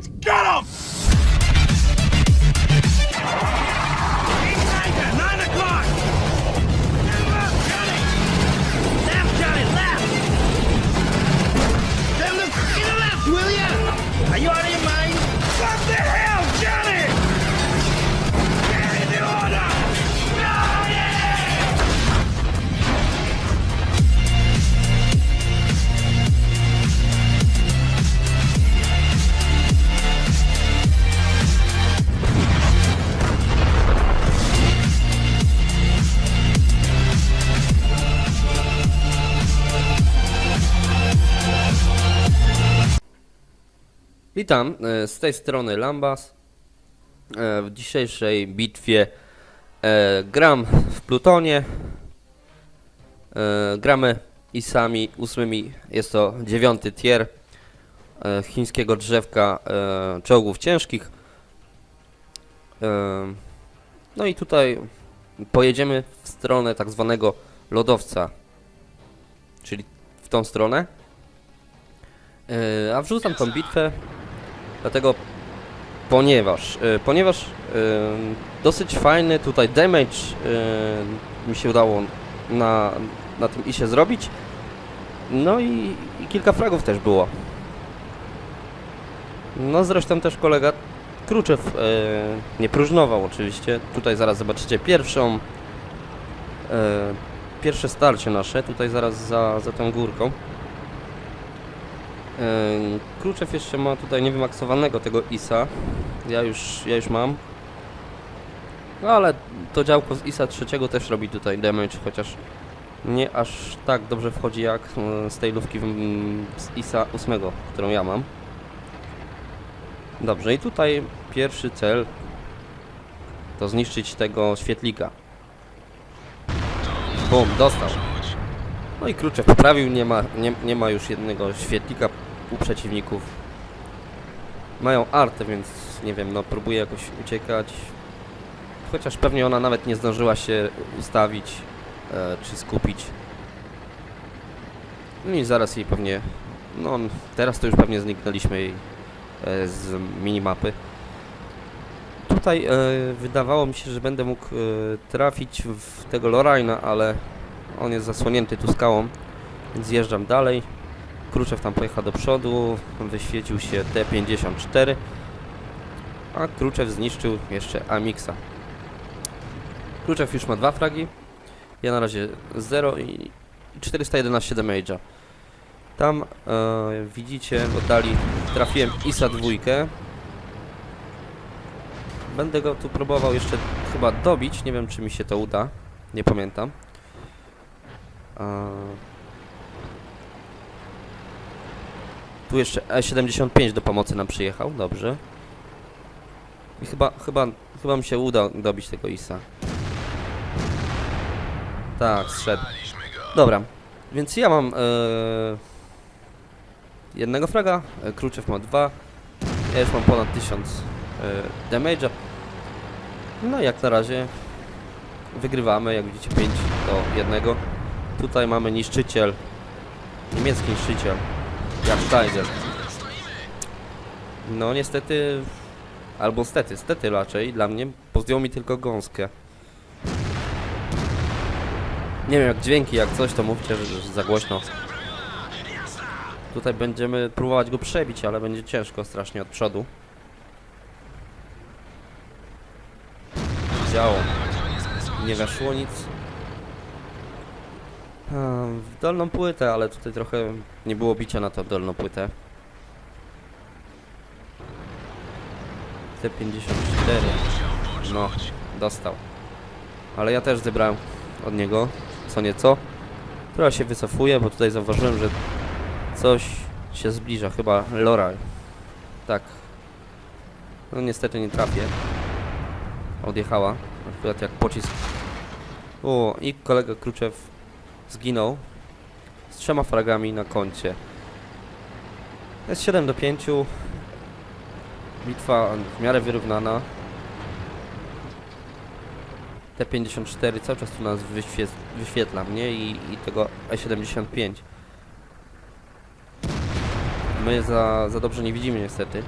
Let's Witam, e, z tej strony Lambas. E, W dzisiejszej bitwie e, gram w Plutonie. Gramy ISami ósmymi, jest to dziewiąty tier chińskiego drzewka czołgów ciężkich. No i tutaj pojedziemy w stronę tak zwanego lodowca, czyli w tą stronę. A wrzucam tą bitwę Dlatego, ponieważ, e, ponieważ e, dosyć fajny tutaj damage e, mi się udało na, na tym isie zrobić. No i, i kilka fragów też było. No zresztą też kolega Kruczew e, nie próżnował oczywiście. Tutaj zaraz zobaczycie pierwszą, pierwsze starcie nasze, tutaj zaraz za, za tą górką. Kruczew jeszcze ma tutaj niewymaksowanego tego ISA. Ja już, ja już mam. No ale to działko z ISA trzeciego też robi tutaj damage, chociaż nie aż tak dobrze wchodzi jak yy, z tej lówki z ISA 8, którą ja mam. Dobrze, i tutaj pierwszy cel to zniszczyć tego świetlika. Bum, dostał. No i Kruczew poprawił, nie ma, nie, nie ma już jednego świetlika u przeciwników. Mają artę, więc nie wiem, no próbuję jakoś uciekać. Chociaż pewnie ona nawet nie zdążyła się ustawić e, czy skupić. No i zaraz jej pewnie, no teraz to już pewnie zniknęliśmy jej e, z minimapy. Tutaj e, wydawało mi się, że będę mógł e, trafić w tego Lorraina, ale on jest zasłonięty tu skałą, więc zjeżdżam dalej. Kruczew tam pojechał do przodu, wyświecił się T54, a Kruczew zniszczył jeszcze Amixa. Kruczew już ma dwa fragi, ja na razie 0 i 411 damage'a. Tam e, widzicie w oddali trafiłem ISA dwójkę. Będę go tu próbował jeszcze chyba dobić, nie wiem czy mi się to uda, nie pamiętam. E, Tu jeszcze E75 do pomocy nam przyjechał, dobrze. I chyba, chyba, chyba mi się uda dobić tego ISA. Tak, zszedł. Dobra, więc ja mam e, jednego fraga, e, Kruczew ma dwa, ja już mam ponad 1000 e, damage'a. No jak na razie wygrywamy, jak widzicie 5 do 1. Tutaj mamy niszczyciel, niemiecki niszczyciel, jak Steiger. No niestety, albo stety, stety raczej dla mnie, bo zdjął mi tylko gąskę. Nie wiem jak dźwięki, jak coś to mówcie, że, że za głośno. Tutaj będziemy próbować go przebić, ale będzie ciężko strasznie od przodu. Działo. Nie weszło nic. Ehm, W dolną płytę, ale tutaj trochę nie było bicia na tą dolną płytę. T54. No, dostał. Ale ja też zebrałem od niego co nieco. Trochę się wycofuje, bo tutaj zauważyłem, że coś się zbliża. Chyba Lora. Tak. No niestety nie trafię. Odjechała. Akurat jak pocisk. O, i kolega Kruczew zginął z trzema fragami na koncie. Jest 7 do 5. Bitwa w miarę wyrównana. T54 cały czas tu nas wyświe wyświetla mnie i, i tego E75. My za, za dobrze nie widzimy niestety.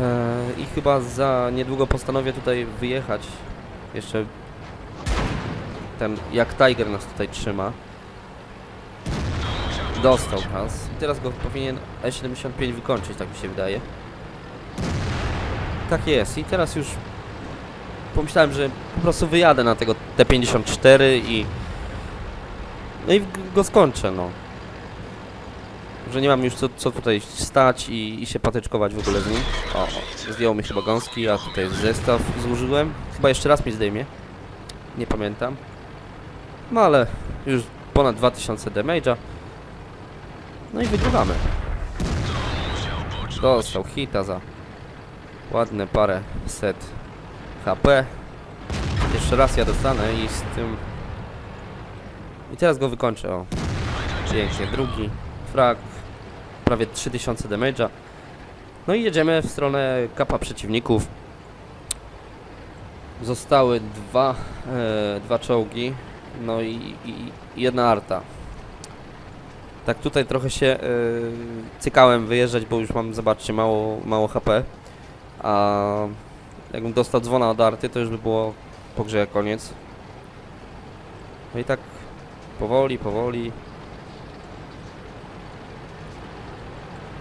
E, I chyba za niedługo postanowię tutaj wyjechać. Jeszcze ten, jak Tiger nas tutaj trzyma. Dostał nas. I teraz go powinien E75 wykończyć, tak mi się wydaje. Tak jest. I teraz już pomyślałem, że po prostu wyjadę na tego T54 i no i go skończę, no. Że nie mam już co, co tutaj stać i, i się patyczkować w ogóle z nim. O, o, zdjął mi chyba gąski, a tutaj zestaw złożyłem. Chyba jeszcze raz mi zdejmie. Nie pamiętam. No ale już ponad 2000 damage'a. No i wygrywamy. Dostał hita za ładne parę set HP. Jeszcze raz ja dostanę i z tym... I teraz go wykończę, o. Pięknie, drugi frag. Prawie 3000 damage'a. No i jedziemy w stronę kapa przeciwników. Zostały dwa, e, dwa czołgi, no i, i, jedna arta. Tak tutaj trochę się e, cykałem wyjeżdżać, bo już mam, zobaczcie, mało, mało HP. A jakbym dostał dzwona od arty, to już by było po grze koniec. No i tak powoli, powoli.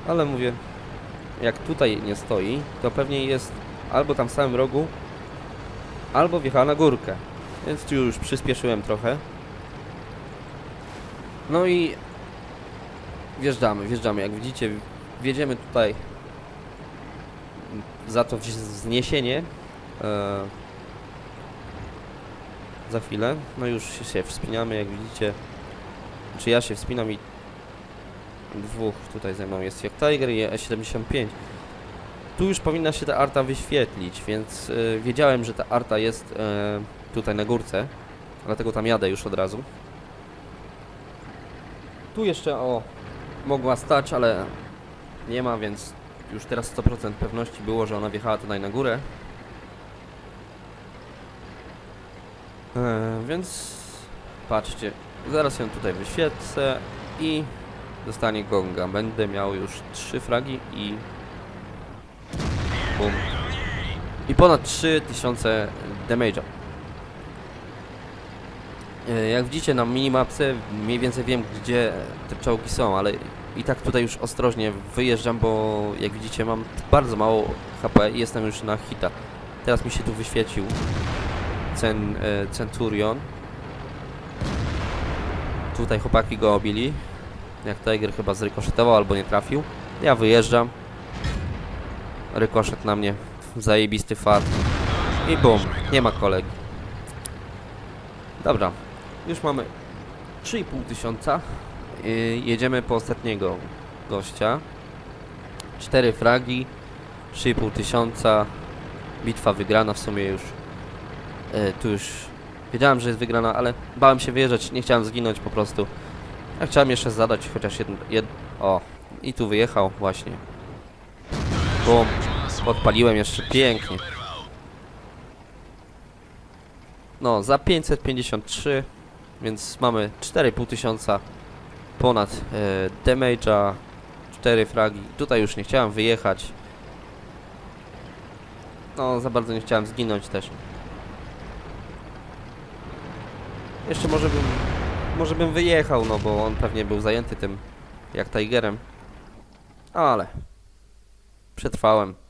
Ale mówię, jak tutaj nie stoi, to pewnie jest albo tam w samym rogu, albo wjechała na górkę. Więc tu już przyspieszyłem trochę. No i wjeżdżamy, wjeżdżamy. Jak widzicie, wjedziemy tutaj za to wzniesienie. E, za chwilę. No już się wspinamy, jak widzicie. Czy ja się wspinam i dwóch tutaj ze mną jest jak Tiger i E75. Tu już powinna się ta arta wyświetlić, więc y, wiedziałem, że ta arta jest y, tutaj na górce, dlatego tam jadę już od razu. Tu jeszcze o mogła stać, ale nie ma, więc już teraz 100% pewności było, że ona wjechała tutaj na górę. E, więc patrzcie, zaraz ją tutaj wyświetlę i dostanie gonga. Będę miał już trzy fragi i I ponad 3000 damage'a. E, Jak widzicie na minimapce mniej więcej wiem gdzie te czołgi są, ale i tak tutaj już ostrożnie wyjeżdżam, bo jak widzicie mam bardzo mało HP i jestem już na hita. Teraz mi się tu wyświecił Cen, e, Centurion. Tutaj chłopaki go obili. Jak Tiger chyba zrykoszetował albo nie trafił. Ja wyjeżdżam. Rykoszet na mnie. Zajebisty fart. I bum. Nie ma kolegi. Dobra. Już mamy 3,5 tysiąca. Yy, jedziemy po ostatniego gościa. 4 fragi. 3,5 tysiąca. Bitwa wygrana w sumie już. Yy, tu już wiedziałem, że jest wygrana, ale bałem się wyjeżdżać. Nie chciałem zginąć po prostu. Ja chciałem jeszcze zadać chociaż jedno. Jed... O, i tu wyjechał właśnie. Bum. Podpaliłem jeszcze pięknie. No, za 553, więc mamy 4,5 tysiąca ponad e, damage'a, 4 fragi. Tutaj już nie chciałem wyjechać. No, za bardzo nie chciałem zginąć też. Jeszcze może bym, może bym wyjechał, no bo on pewnie był zajęty tym, jak Tigerem. Ale przetrwałem.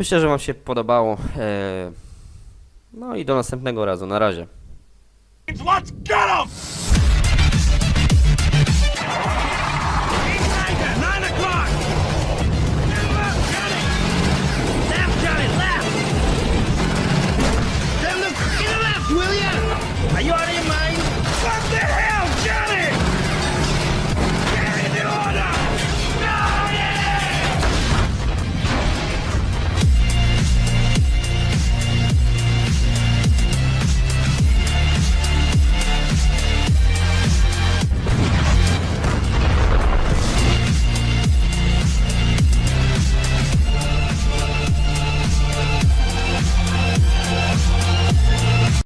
Myślę, że Wam się podobało. E, no i do następnego razu. Na razie. Let's get!